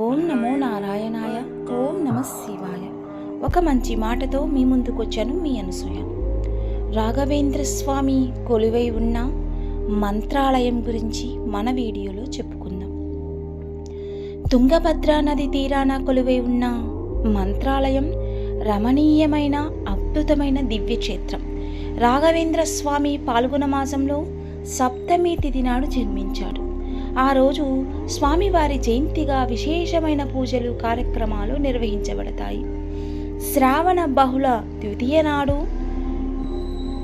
ఓం నమో నారాయణాయ ఓం నమ శివాయ. ఒక మంచి మాటతో మీ ముందుకొచ్చాను మీ అనసూయ. రాఘవేంద్ర స్వామి కొలువై ఉన్న మంత్రాలయం గురించి మన వీడియోలో చెప్పుకుందాం. తుంగభద్రా నది తీరాన కొలువై ఉన్న మంత్రాలయం రమణీయమైన అద్భుతమైన దివ్యక్షేత్రం. రాఘవేంద్ర స్వామి పాల్గొన మాసంలో సప్తమి తిథి నాడు జన్మించాడు. ఆ రోజు స్వామివారి జయంతిగా విశేషమైన పూజలు కార్యక్రమాలు నిర్వహించబడతాయి. శ్రావణ బహుళ ద్వితీయ నాడు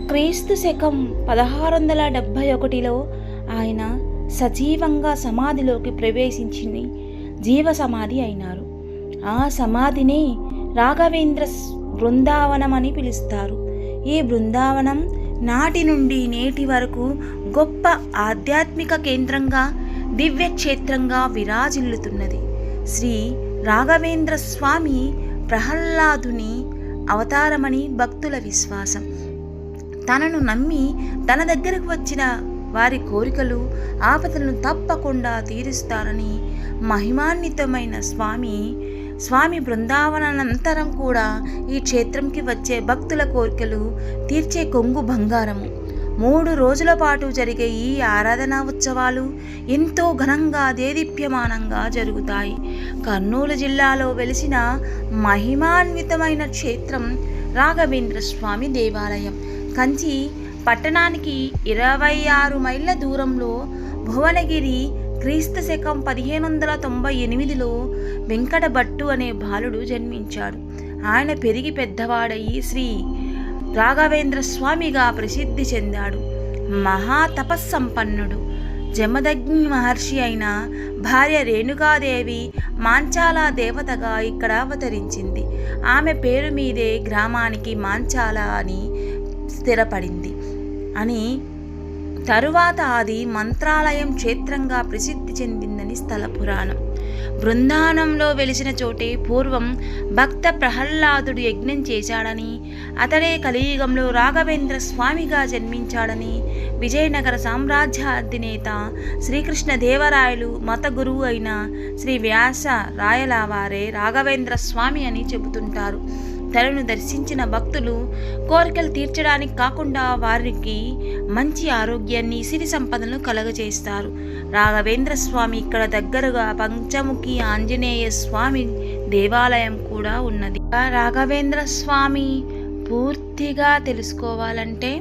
క్రీస్తు శకం పదహారు వందల డెబ్భై ఒకటిలో ఆయన సజీవంగా సమాధిలోకి ప్రవేశించి జీవ సమాధి అయినారు. ఆ సమాధిని రాఘవేంద్ర బృందావనం అని పిలుస్తారు. ఈ బృందావనం నాటి నుండి నేటి వరకు గొప్ప ఆధ్యాత్మిక కేంద్రంగా దివ్యక్షేత్రంగా విరాజిల్లుతున్నది. శ్రీ రాఘవేంద్ర స్వామి ప్రహ్లాదుని అవతారమని భక్తుల విశ్వాసం. తనను నమ్మి తన దగ్గరకు వచ్చిన వారి కోరికలు ఆపదలను తప్పకుండా తీరుస్తారని మహిమాన్వితమైన స్వామి స్వామి బృందావనానంతరం కూడా ఈ క్షేత్రంకి వచ్చే భక్తుల కోరికలు తీర్చే కొంగు బంగారము. మూడు రోజుల పాటు జరిగే ఈ ఆరాధనా ఉత్సవాలు ఎంతో ఘనంగా దేదీప్యమానంగా జరుగుతాయి. కర్నూలు జిల్లాలో వెలిసిన మహిమాన్వితమైన క్షేత్రం రాఘవేంద్ర స్వామి దేవాలయం. కంచి పట్టణానికి ఇరవై ఆరు మైళ్ళ దూరంలో భువనగిరి క్రీస్తు శకం పదిహేను వందల తొంభై ఎనిమిదిలో వెంకటభట్టు అనే బాలుడు జన్మించాడు. ఆయన పెరిగి పెద్దవాడయి శ్రీ రాఘవేంద్ర స్వామిగా ప్రసిద్ధి చెందాడు. మహాతపస్సంపన్నుడు జమదగ్ని మహర్షి అయిన భార్య రేణుకాదేవి మాంచాల దేవతగా ఇక్కడ అవతరించింది. ఆమె పేరు మీదే గ్రామానికి మాంచాల అని స్థిరపడింది అని తరువాత అది మంత్రాలయం క్షేత్రంగా ప్రసిద్ధి చెందిందని స్థల పురాణం. బృందానంలో వెలిసిన చోటే పూర్వం భక్త ప్రహ్లాదుడు యజ్ఞం చేశాడని అతడే కలియుగంలో రాఘవేంద్ర స్వామిగా జన్మించాడని విజయనగర సామ్రాజ్య అధినేత శ్రీకృష్ణ దేవరాయలు మత గురువు అయిన శ్రీ వ్యాస రాయల వారే రాఘవేంద్ర స్వామి అని చెబుతుంటారు. తనను దర్శించిన భక్తులు కోరికలు తీర్చడానికి కాకుండా వారికి మంచి ఆరోగ్యాన్ని సిరి సంపదలను కలగజేస్తారు. రాఘవేంద్ర స్వామి ఇక్కడ దగ్గరగా పంచముఖి ఆంజనేయ స్వామి దేవాలయం కూడా ఉన్నది. రాఘవేంద్ర స్వామి పూర్తిగా తెలుసుకోవాలంటే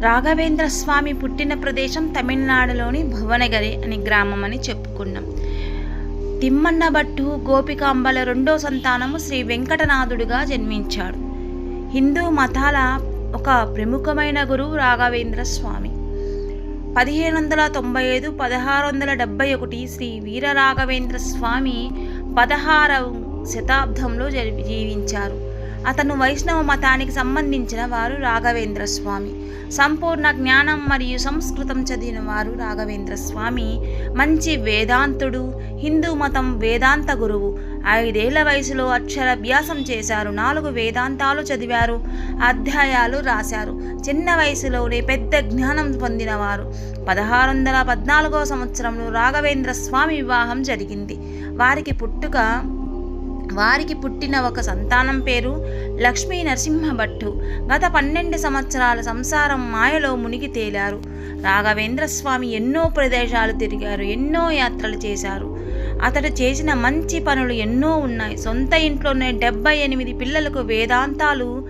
రాఘవేంద్ర స్వామి పుట్టిన ప్రదేశం తమిళనాడులోని భువనగిరి అనే గ్రామం అని చెప్పుకున్నాం. తిమ్మన్న భట్టు గోపికాంబల రెండో సంతానము శ్రీ వెంకటనాథుడుగా జన్మించాడు. హిందూ మతాల ఒక ప్రముఖమైన గురువు రాఘవేంద్ర స్వామి. పదిహేను వందల తొంభై ఐదు పదహారు వందల డెబ్బై ఒకటి శ్రీ వీర రాఘవేంద్ర స్వామి పదహారవ శతాబ్దంలో జీవించారు. అతను వైష్ణవ మతానికి సంబంధించిన వారు రాఘవేంద్ర స్వామి సంపూర్ణ జ్ఞానం మరియు సంస్కృతం చదివిన వారు రాఘవేంద్ర స్వామి మంచి వేదాంతుడు హిందూ మతం వేదాంత గురువు. ఐదేళ్ళ వయసులో అక్షరాభ్యాసం చేశారు నాలుగు వేదాంతాలు చదివారు అధ్యాయాలు రాశారు. చిన్న వయసులోనే పెద్ద జ్ఞానం పొందినవారు. పదహారు వందల పద్నాలుగో సంవత్సరంలో రాఘవేంద్ర స్వామి వివాహం జరిగింది. వారికి పుట్టుక వారికి పుట్టిన ఒక సంతానం పేరు లక్ష్మీ నరసింహ భట్టు. గత పన్నెండు సంవత్సరాల సంసారం మాయలో మునిగి తేలారు. రాఘవేంద్ర స్వామి ఎన్నో ప్రదేశాలు తిరిగారు ఎన్నో యాత్రలు చేశారు. అతడు చేసిన మంచి పనులు ఎన్నో ఉన్నాయి. సొంత ఇంట్లోనే డెబ్బై ఎనిమిది పిల్లలకు వేదాంతాలు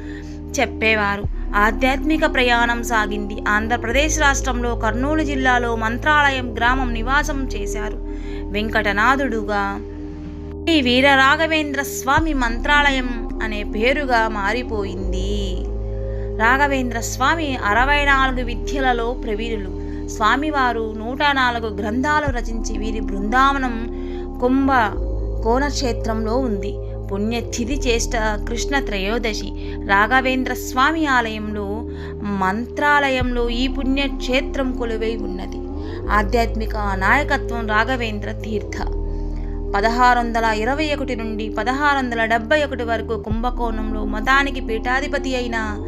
చెప్పేవారు. ఆధ్యాత్మిక ప్రయాణం సాగింది. ఆంధ్రప్రదేశ్ రాష్ట్రంలో కర్నూలు జిల్లాలో మంత్రాలయం గ్రామం నివాసం చేశారు. వెంకటనాథుడుగా శ్రీ వీర రాఘవేంద్ర స్వామి మంత్రాలయం అనే పేరుగా మారిపోయింది. రాఘవేంద్ర స్వామి అరవై నాలుగు విద్యలలో ప్రవీణులు. స్వామివారు నూట నాలుగు గ్రంథాలు రచించి వీరి బృందావనం కుంభ కోణక్షేత్రంలో ఉంది. పుణ్యతిథి చేష్ట కృష్ణ త్రయోదశి. రాఘవేంద్ర స్వామి ఆలయంలో మంత్రాలయంలో ఈ పుణ్యక్షేత్రం కొలువై ఉన్నది. ఆధ్యాత్మిక నాయకత్వం రాఘవేంద్ర తీర్థ. పదహారు వందల ఇరవై ఒకటి నుండి పదహారు వందల డెబ్బై ఒకటి వరకు కుంభకోణంలో మతానికి పీఠాధిపతి అయిన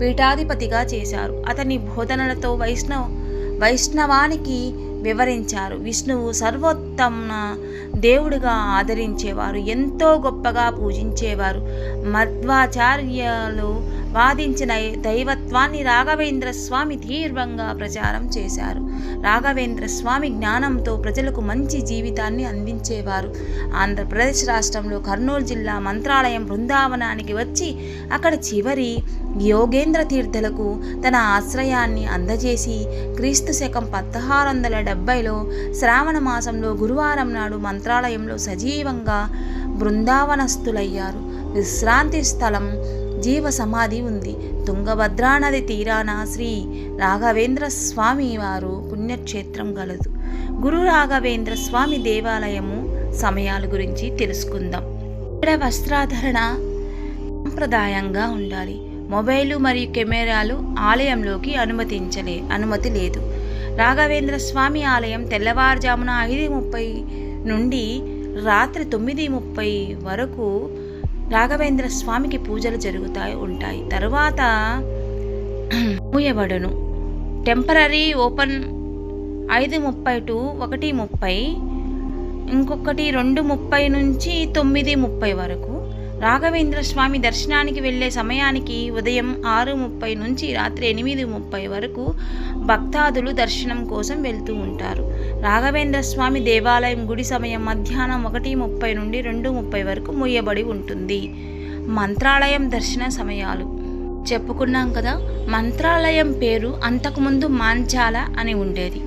పీఠాధిపతిగా చేశారు. అతని బోధనలతో వైష్ణవ వైష్ణవానికి వివరించారు. విష్ణువు సర్వోత్తమ దేవుడిగా ఆదరించేవారు ఎంతో గొప్పగా పూజించేవారు. మధ్వాచార్యలు వాదించిన దైవత్వాన్ని రాఘవేంద్ర స్వామి తీవ్రంగా ప్రచారం చేశారు. రాఘవేంద్ర స్వామి జ్ఞానంతో ప్రజలకు మంచి జీవితాన్ని అందించేవారు. ఆంధ్రప్రదేశ్ రాష్ట్రంలో కర్నూలు జిల్లా మంత్రాలయం బృందావనానికి వచ్చి అక్కడ చివరి యోగేంద్ర తీర్థలకు తన ఆశ్రయాన్ని అందజేసి క్రీస్తు శకం పదహారు వందల డెబ్బైలో శ్రావణ మాసంలో గురువారం నాడు మంత్రాలయంలో సజీవంగా బృందావనస్థులయ్యారు. విశ్రాంతి స్థలం జీవ సమాధి ఉంది. తుంగభద్రా నది తీరాన శ్రీ రాఘవేంద్ర స్వామి వారు పుణ్యక్షేత్రం గలదు. గురు రాఘవేంద్ర స్వామి దేవాలయము సమయాల గురించి తెలుసుకుందాం. ఇక్కడ వస్త్రాధరణ సాంప్రదాయంగా ఉండాలి. మొబైలు మరియు కెమెరాలు ఆలయంలోకి అనుమతించలే అనుమతి లేదు. రాఘవేంద్ర స్వామి ఆలయం తెల్లవారుజామున ఐదు ముప్పై నుండి రాత్రి తొమ్మిది ముప్పై వరకు రాఘవేంద్ర స్వామికి పూజలు జరుగుతాయి ఉంటాయి. తర్వాత మూయబడును. టెంపరీ ఓపెన్ ఐదు ముప్పై టు ఒకటి ముప్పై ఇంకొకటి రెండు ముప్పై నుంచి తొమ్మిది ముప్పై వరకు. రాఘవేంద్ర స్వామి దర్శనానికి వెళ్ళే సమయానికి ఉదయం ఆరు ముప్పై నుంచి రాత్రి ఎనిమిది ముప్పై వరకు భక్తాదులు దర్శనం కోసం వెళ్తూ ఉంటారు. రాఘవేంద్ర స్వామి దేవాలయం గుడి సమయం మధ్యాహ్నం ఒకటి ముప్పై నుండి రెండు ముప్పై వరకు మూయబడి ఉంటుంది. మంత్రాలయం దర్శన సమయాలు. చెప్పుకున్నాం కదా మంత్రాలయం పేరు అంతకుముందు మాంచాల అని ఉండేది.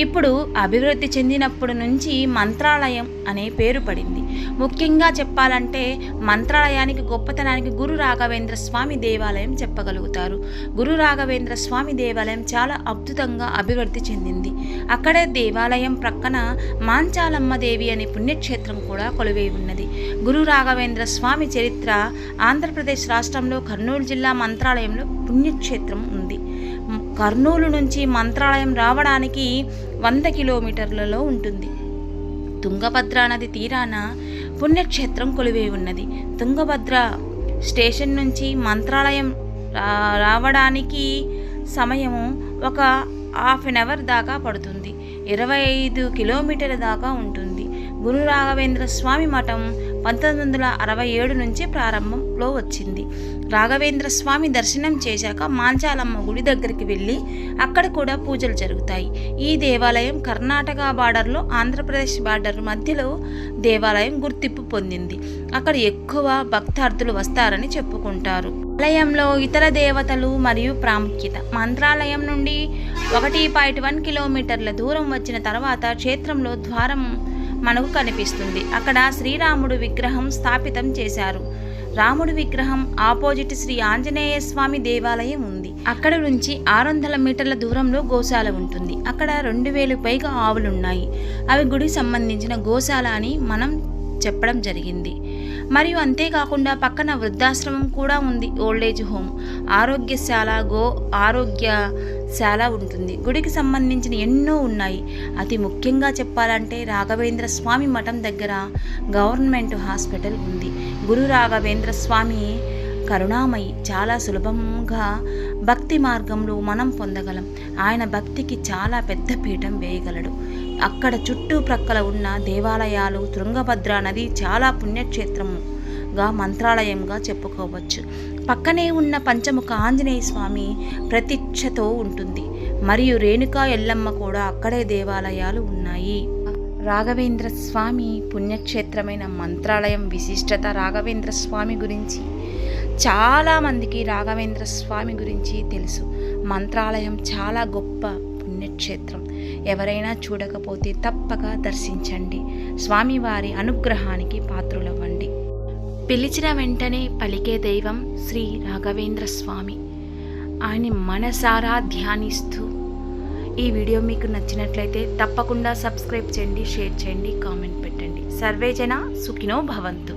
ఇప్పుడు అభివృద్ధి చెందినప్పటి నుంచి మంత్రాలయం అనే పేరు పడింది. ముఖ్యంగా చెప్పాలంటే మంత్రాలయానికి గొప్పతనానికి గురు రాఘవేంద్ర స్వామి దేవాలయం చెప్పగలుగుతారు. గురు రాఘవేంద్ర స్వామి దేవాలయం చాలా అద్భుతంగా అభివృద్ధి చెందింది. అక్కడే దేవాలయం ప్రక్కన మాంచాలమ్మ దేవి అనే పుణ్యక్షేత్రం కూడా కొలువై ఉన్నది. గురు రాఘవేంద్ర స్వామి చరిత్ర ఆంధ్రప్రదేశ్ రాష్ట్రంలో కర్నూలు జిల్లా మంత్రాలయంలో పుణ్యక్షేత్రం ఉంది. కర్నూలు నుంచి మంత్రాలయం రావడానికి వంద కిలోమీటర్లలో ఉంటుంది. తుంగభద్ర నది తీరాన పుణ్యక్షేత్రం కొలువై ఉన్నది. తుంగభద్ర స్టేషన్ నుంచి మంత్రాలయం రా రావడానికి సమయము ఒక హాఫ్ అన్ అవర్ దాకా పడుతుంది. ఇరవై ఐదు కిలోమీటర్ల దాకా ఉంటుంది. గురు రాఘవేంద్ర స్వామి మఠం పంతొమ్మిది వందల అరవై ఏడు నుంచి ప్రారంభంలో వచ్చింది. రాఘవేంద్ర స్వామి దర్శనం చేశాక మాంచాలమ్మ గుడి దగ్గరికి వెళ్ళి అక్కడ కూడా పూజలు జరుగుతాయి. ఈ దేవాలయం కర్ణాటక బార్డర్లో ఆంధ్రప్రదేశ్ బార్డర్ మధ్యలో దేవాలయం గుర్తింపు పొందింది. అక్కడ ఎక్కువ భక్తార్థులు వస్తారని చెప్పుకుంటారు. ఆలయంలో ఇతర దేవతలు మరియు ప్రాముఖ్యత. మంత్రాలయం నుండి ఒకటి పాయింట్ వన్ కిలోమీటర్ల దూరం వచ్చిన తర్వాత క్షేత్రంలో ద్వారం మనకు కనిపిస్తుంది. అక్కడ శ్రీరాముడు విగ్రహం స్థాపితం చేశారు. రాముడి విగ్రహం ఆపోజిట్ శ్రీ ఆంజనేయ స్వామి దేవాలయం ఉంది. అక్కడ నుంచి ఆరు వందల మీటర్ల దూరంలో గోశాల ఉంటుంది. అక్కడ రెండు వేలు పైగా ఆవులున్నాయి. అవి గుడి సంబంధించిన గోశాల అని మనం చెప్పడం జరిగింది. మరియు అంతేకాకుండా పక్కన వృద్ధాశ్రమం కూడా ఉంది. Old age home. ఆరోగ్యశాల గో ఆరోగ్య చాలా ఉంటుంది. గుడికి సంబంధించిన ఎన్నో ఉన్నాయి. అతి ముఖ్యంగా చెప్పాలంటే రాఘవేంద్ర స్వామి మఠం దగ్గర గవర్నమెంట్ హాస్పిటల్ ఉంది. గురు రాఘవేంద్ర స్వామి కరుణామయి చాలా సులభంగా భక్తి మార్గంలో మనం పొందగలం. ఆయన భక్తికి చాలా పెద్ద పీఠం వేయగలడు. అక్కడ చుట్టుప్రక్కల ఉన్న దేవాలయాలు తుంగభద్ర నది చాలా పుణ్యక్షేత్రముగా మంత్రాలయంగా చెప్పుకోవచ్చు. పక్కనే ఉన్న పంచముఖ ఆంజనేయ స్వామి ప్రతీక్షతో ఉంటుంది. మరియు రేణుకా ఎల్లమ్మ కూడా అక్కడే దేవాలయాలు ఉన్నాయి. రాఘవేంద్ర స్వామి పుణ్యక్షేత్రమైన మంత్రాలయం విశిష్టత రాఘవేంద్ర స్వామి గురించి చాలామందికి రాఘవేంద్ర స్వామి గురించి తెలుసు. మంత్రాలయం చాలా గొప్ప పుణ్యక్షేత్రం. ఎవరైనా చూడకపోతే తప్పక దర్శించండి. స్వామివారి అనుగ్రహానికి పాత్రులవ్వండి. పిలిచిన వెంటనే పలికే దైవం శ్రీ రాఘవేంద్ర స్వామి. ఆయన మనసారా ధ్యానిస్తూ ఈ వీడియో మీకు నచ్చినట్లయితే తప్పకుండా సబ్స్క్రైబ్ చేయండి షేర్ చేయండి కామెంట్ పెట్టండి. సర్వేజన సుఖినో భవంతు.